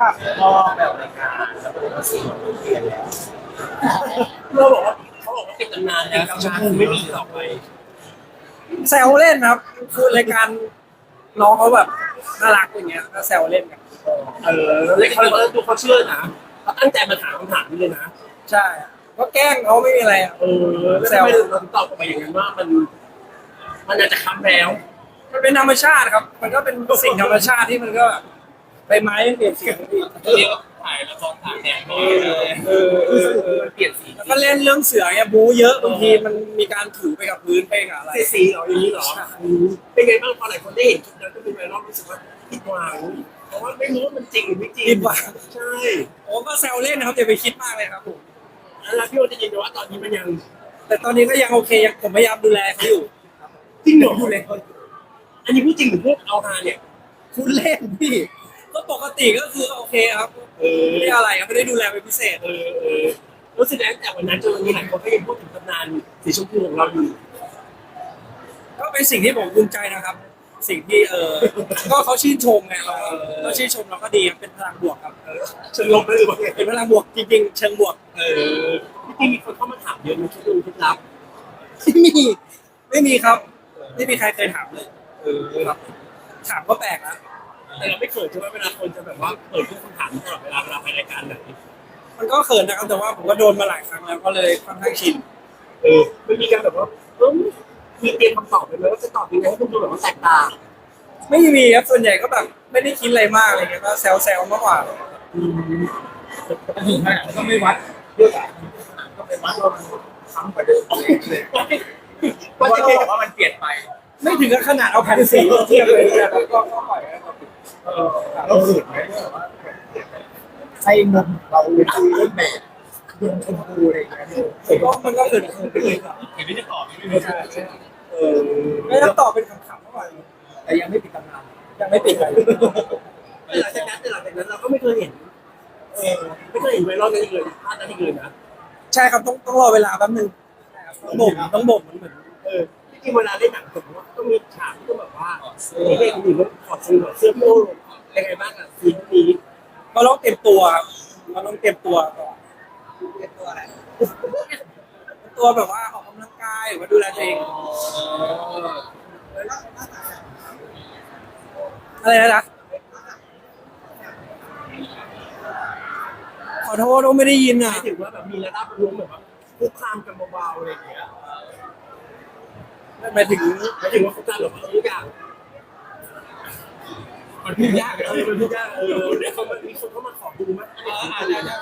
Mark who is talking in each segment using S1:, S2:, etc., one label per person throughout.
S1: ครับก็แบบรายการแล้วก็สิ่งที่เรียนแล้ว
S2: เราบอกว่าเขาบอกว่าเป็นตำนานแล้วชาติไม่มีต่อไป
S3: แซวเล่นครับคือรายการน้องเขาแบบน่ารักอย่างเงี้ยก็แซวเล่นกัน
S2: เออแล้วเขาแล้วดูเขาเชื่อนะเขาตั้งใจมาถามคำถามนี้เลยนะ
S3: ใช่ก็แกล้งเขาไม่มีอะไรอะ
S2: เออแล้วทำไมเราถึงตอบกลับไปอย่างนั้นว่ามันมันอาจจะค้ำแล้ว
S3: มันเป็นธรรมชาติครับ มันก็เป็นสิ่งธรรมชาติที่มันก็ ไปไม้เปลี่ยนสียงพี่
S1: เรียกว่าถ่ายละครถ่ายแดดเลย
S3: เออเออเออ
S2: มันเปลี่ยนสี
S3: แล้วก็เล่นเรื่องเสือเนี่ยบูเยอะบางทีมันมีการถูไปกับพื้นไปกับอะไร
S2: สีสีเหรออย่างนี้เหรออืมเป็นไงบ้างพอหลายคนได้เห็นคลิปนั้นก็เป็นไวรัลรู้สึกว่าผิดหวังเพราะว่าไม่รู้ว่ามันจริงหรือไม่จริง
S3: คิดว่า
S2: ใช่
S3: ผมก็แซวเล่นนะครับอย่าไปคิดมากเลยครับผม
S2: แล้วพี่โอจะยินดีว่าตอนนี้มันยัง
S3: แต่ตอนนี้ก็ยังโอเคยังผมพยายามดูแลเขาอยู่
S2: จริงเหรอพูดเลยอันนี้พูดจริงหรือพูดเอาฮาเนี่ย
S3: คุณเล่นพี่ ปกติก็คือโอเคครับ
S2: เออ
S3: ไม่ได้อะไรครับไม่ได้ดูแลเป็นพิเศษ
S2: เออเออรู้สึกแล้วแต่วันนั้นจนวันนี้หลายคนก็ยังพูดถึงตำนานสีชมพูของเราอยู่
S3: ก็เป็นสิ่งที่ผมภูมิใจนะครับ สิ่งที่เออก็เขาชื่นชมไงเราเราชื่นชมเราก็ดีครับเป็นพลังบวกครับ
S2: เชิงลบไม่หรือว่าไง
S3: เป็นพลังบวกจริงๆเชิงบวก
S2: เออจริงๆมีคนเข้ามาถามเยอะมันคิดดูคิดลับ
S3: ไม่มีไม่มีครับ ไม่มีใครเคยถามเลย
S2: เออ
S3: ครับถามก็แปลกนะ
S2: แต่เราไม่เขินใช่ไหมเวลาคนจะแบบว่าเปิดทุกคำถามตลอดเวลาเวลาไปรายการไหน
S3: มันก็เขินนะครับแต่ว่าผมก็โดนมาหลายครั้งแล้วก็เลยค่อนข้างชิน
S2: เออไม่มีการแบบว่าเออมีเตรียมคำตอบไปไหมว่าจะตอบยังไงให้ทุกคนแบบว่าแตกต่าง
S3: ไม่มีครับส่วนใหญ่ก็แบบไม่ได้คิดอะไรมากอะไรเงี้ยก็แซวๆมากกว่า
S2: อืม
S1: ถึงขนาดก็ไม่วัดด้วยกันก็ไปวัดว่ามันซ้ำกว่าเดิมเลยเพราะว่าเราบอกว่ามันเปลี่ยนไป
S3: ไม่ถึงกับขนาดเอาแผ่นสีมาเทียบเลยนะครับก็ก็ปล่อยให้ เขา
S1: เออเราสุดไหมให้นมเราเป็นคุยเรื่องแบบนมชมพูอะไรอย่างเงี้ย
S3: ก็มันก็เขินๆไปเลยครับ
S1: เห็นที่จะตอบไม่ใช่ใช่
S2: เออ
S3: ไม่ต้องตอบเป็นคำๆเท่าไหร่
S1: แต่ยังไม่ปิดตำนาน
S3: ยังไม่ปิดเลย
S2: แต่หลังจากนั้นแต่หลังจากนั้นเราก็ไม่เคยเห็นเออไม่เคยเห็นไวรัลนั้นอีกเลยภาพนั้นอีกเลยนะ
S3: ใช่ครับต้องต้องรอเวลาแป๊บนึงต้องบ่มต้องบ่มมันเหมือน
S2: เออ ที่เวลาเล่นหนังผมว่าต้องมีฉากที่ต้องแบบว่าเด็กๆคนอื่นถอดเสื้อถอดเสื้อพี่โอ้ยังไงบ้างอะซีนนี้
S3: ก็ต้องเตรียมตัวครับเราต้องเตรียมตัวก่อนเตรียมตัวอะไรเต็มตัวแบบว่าออกกำลังกายหรือว่าดูแลตัวเองอะไรนะขอโทษว่าไม่ได้ยินอะ
S2: ถึงว่าแบบมีระดับรวมแบบว่าคุกคามกันเบาๆอะไรอย่างเงี้ย
S3: หมายถึง
S2: หมายถึงว่าคุกคามแบบทุกอย่าง
S1: มันพูดยาก
S2: เออมันทุกอย่างเออเดี๋ยวเขามามีคนเข้ามาขอดูมั้ย
S1: อาจจะ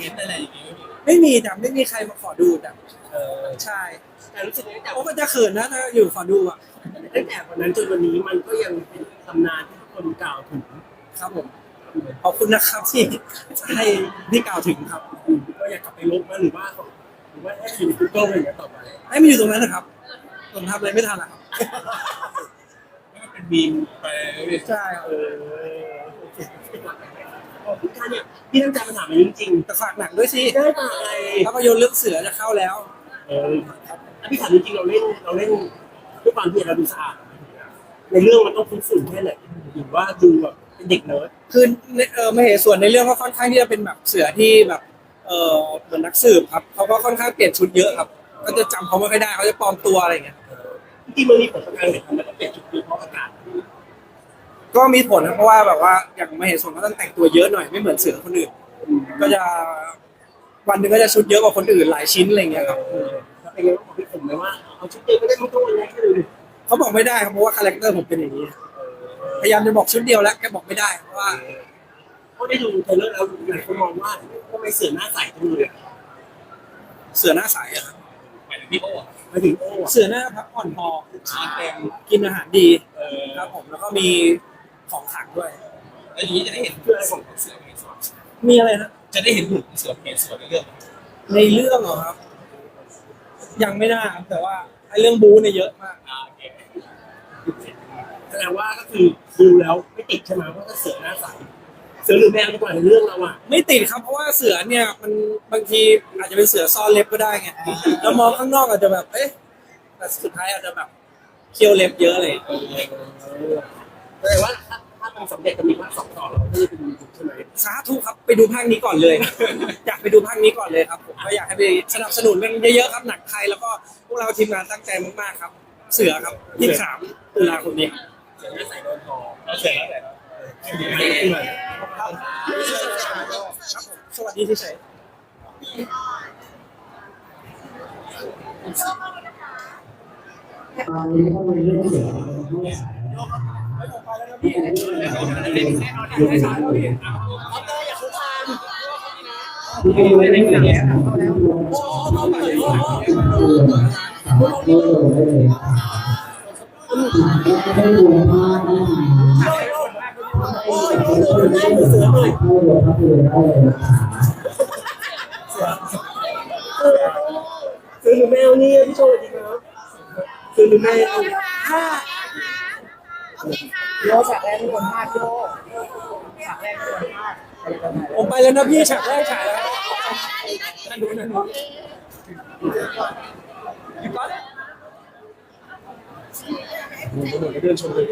S1: เห็นอะไรอย่างเงี้ย
S3: ไม่มีแต่ไม่มีใครมาขอดูแต่
S2: เออ
S3: ใช่
S2: แต่รู้สึกว่าจาก
S3: โอ้มันจะเขินนะถ้าอยู่ขอดูอะ
S2: ตั้งแต่วันนั้นจนวันนี้มันก็ยังเป็นตำนานที่ทุกคนกล่าวถึง
S3: ครับผมขอบคุณนะครับที่ให้ที่กล่าวถึงครับ
S2: ก็อยากกลับไปลบมาหรือว่าห รือว่าให้อยู่ในกูเกิลอะไรอย่างเงี้ยต่อไป
S3: ให้มันอยู่ตรงนั้นนะครับผมทำอะไรไม่ทันละครับ
S1: มันเป็นมีมไป
S3: ใช่ครับ
S2: เออโอเคขอบคุณค่ะเนี่ยพี่ตั้งใจมาถามมันจริง
S3: แต่ฝากหนังด้วยสิ
S2: ๆได้ป่ะไอ
S3: ภาพยนตร์เรื่องเสือจะเข้าแล้ว
S2: เอออะพี่ถามจริงๆเราเล่นเราเล่นด้วยความที่เราดูสะอาดในเรื่องมันต้องคุ้นฝุ่นแค่ไหนหรือว่าดูแบบเป็นเด็กเนิร์ด
S3: คือในเออมาเหตุส่วนในเรื่องก็ค่อนข้างที่จะเป็นแบบเสือที่แบบ เออเหมือนนักสืบครับเขาก็ค่อนข้างเปลี่ยนชุดเยอะครับ ก็จะจำเขาไม่ค่อยได้เขาจะปลอมตัวอะไรอย่างเงี้ย
S2: จริงๆมันมีผลต่อการเห็นทำไมต้องเปลี่ยนชุดดูเพราะอากาศ
S3: ก็มีผลนะเพราะว่าแบบว่าอย่างมาเหตุส่วนก็ต้องแต่งตัวเยอะหน่อยไม่เหมือนเสือคนอื่น ก็จะวันหนึ่งก็จะชุดเยอะกว่าคนอื่นหลายชิ้นอะไรอย่างเงี้ยครับ
S2: เออแล้วเป็นไงบ้างบอกพี่ผมไหมว่าเอาชุดเดียวไม่ได้ไม่ต้องวันนี้แค่ดูดิ
S3: เขาบอกไม่ได้ครับเพราะว่าคาแรคเตอร์ผมเป็นอย่างนี้ พยายามจะบอกชุดเดียวแล้วแกบอกไม่ได้เพราะว่า
S2: เพราะได้ดูเทรลเลอร์แล้วหลายคนมองว่าทำไมเสือหน้าใสจังเลยอะ
S3: เสือหน้าใสอะครับ
S1: หมายถึงพี่โอ้
S2: มาถึงโอ้อะ
S3: เสือหน้าพักผ่อนพอ
S1: อาเต็ม
S3: กินอาหารดี
S1: เออ
S3: ครับผมแล้วก็มีของขลังด้วย
S1: แล้วอย่างนี้จะได้เห็นเพื่อนของเสือเพศสวน
S3: มีอะไรนะ
S1: จะได้เห็นหุ่นเสือเพศสวนในเรื่อง
S3: ในเรื่องเหรอครับ ยังไม่น่าครับแต่ว่าไอ้เรื่องบู๊เนี่ยเยอะมาก
S1: อ่าโอเค
S2: แสดงว่าก็คือดูแล้วไม่ติดใช่ไหมว่าถ้าเสือหน้าใสเสือหรือแมวดีกว่าในเรื่องเราอะ
S3: ไม่ติดครับเพราะว่าเสือเนี่ยมันบางทีอาจจะเป็นเสือซ่อนเล็บก็ได้ไงแล้วมองข้างนอกอาจจะแบบเอ๊ะแต่สุดท้ายอาจจะแบบเคี้ยวเล็บเยอะเลย
S2: แสดงว่าถ้าถ้ามันสำเร็จจะมีภาคสองต่อเราก็จะเป็น
S3: สาธุครับไปดูภาคนี้ก่อนเลย อยากไปดูภาคนี้ก่อนเลยครับผมก็อยากให้ไปสนับสนุนกันเยอะๆครับหนังไทยแล้วก็พวกเราทีมงานตั้งใจมากๆครับ เสือครับ23ตุลาคมนี้ครับ
S2: เดี๋ยวจะใส่โดนทอง
S1: เสร็จแส
S3: วัสดีที่เฉย
S4: ตอนนี้ก็มีเรื่องเสียงไม่ขายที่เป็นเรื่องอย่างเงี้ยไม่ได้เลยไม่ดูมากนะ
S2: โอ้โดนเลยได้เสือเล ย
S4: ไม่ดูครับดูได้เลย
S2: ซื้อหรือแมวนี่พี่โชว์ดีครับซื้อหรือแมว
S1: โยฉากแรกที่คนพลาดโยฉากแรกที่คนพลาด
S3: ผมไปแล้วนะพี่ฉากแรกฉายแล้วนั่นดูนั่นดู
S1: อยู่ก่อน
S3: เดินชมเลย